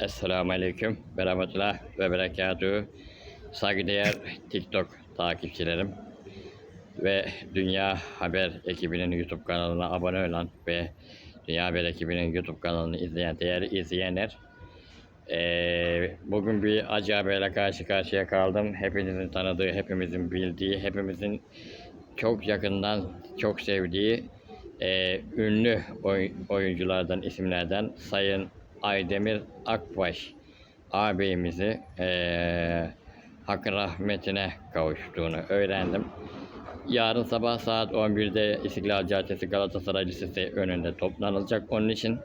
Esselamu Aleyküm ve Rahmetullah ve Berekatuhu. Saygıdeğer TikTok takipçilerim ve Dünya Haber ekibinin YouTube kanalına abone olan ve Dünya Haber ekibinin YouTube kanalını izleyen değerli izleyenler eee, bugün bir acı haberle karşı karşıya kaldım. Hepinizin tanıdığı, hepimizin bildiği, hepimizin çok yakından çok sevdiği eee, ünlü oy- oyunculardan, isimlerden Sayın Aydemir Akbaş ağabeyimizi eee hakkın rahmetine kavuştuğunu öğrendim. Yarın sabah saat 11'de İstiklal Caddesi Galatasaray Lisesi önünde toplanılacak. Onun için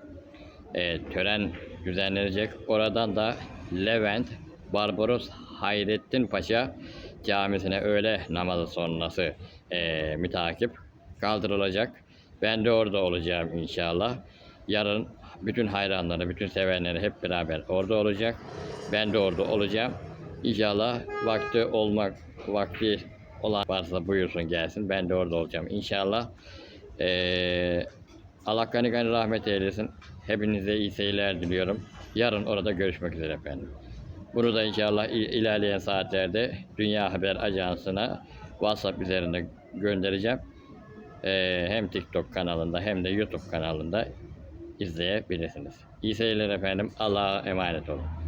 eee, tören düzenlenecek. Oradan da Levent Barbaros Hayrettin Paşa Camisi'ne öğle namazı sonrası eee mütakip kaldırılacak. Ben de orada olacağım inşallah. Yarın bütün hayranları, bütün sevenleri hep beraber orada olacak. Ben de orada olacağım. İnşallah vakti olmak, vakti olan varsa buyursun gelsin. Ben de orada olacağım inşallah. Eee Allah gani gani rahmet eylesin. Hepinize iyi seyirler diliyorum. Yarın orada görüşmek üzere efendim. Bunu da inşallah il- ilerleyen saatlerde Dünya Haber Ajansı'na WhatsApp üzerinde göndereceğim. Ee, hem TikTok kanalında hem de YouTube kanalında izleyebilirsiniz. İyi seyirler efendim. Allah'a emanet olun.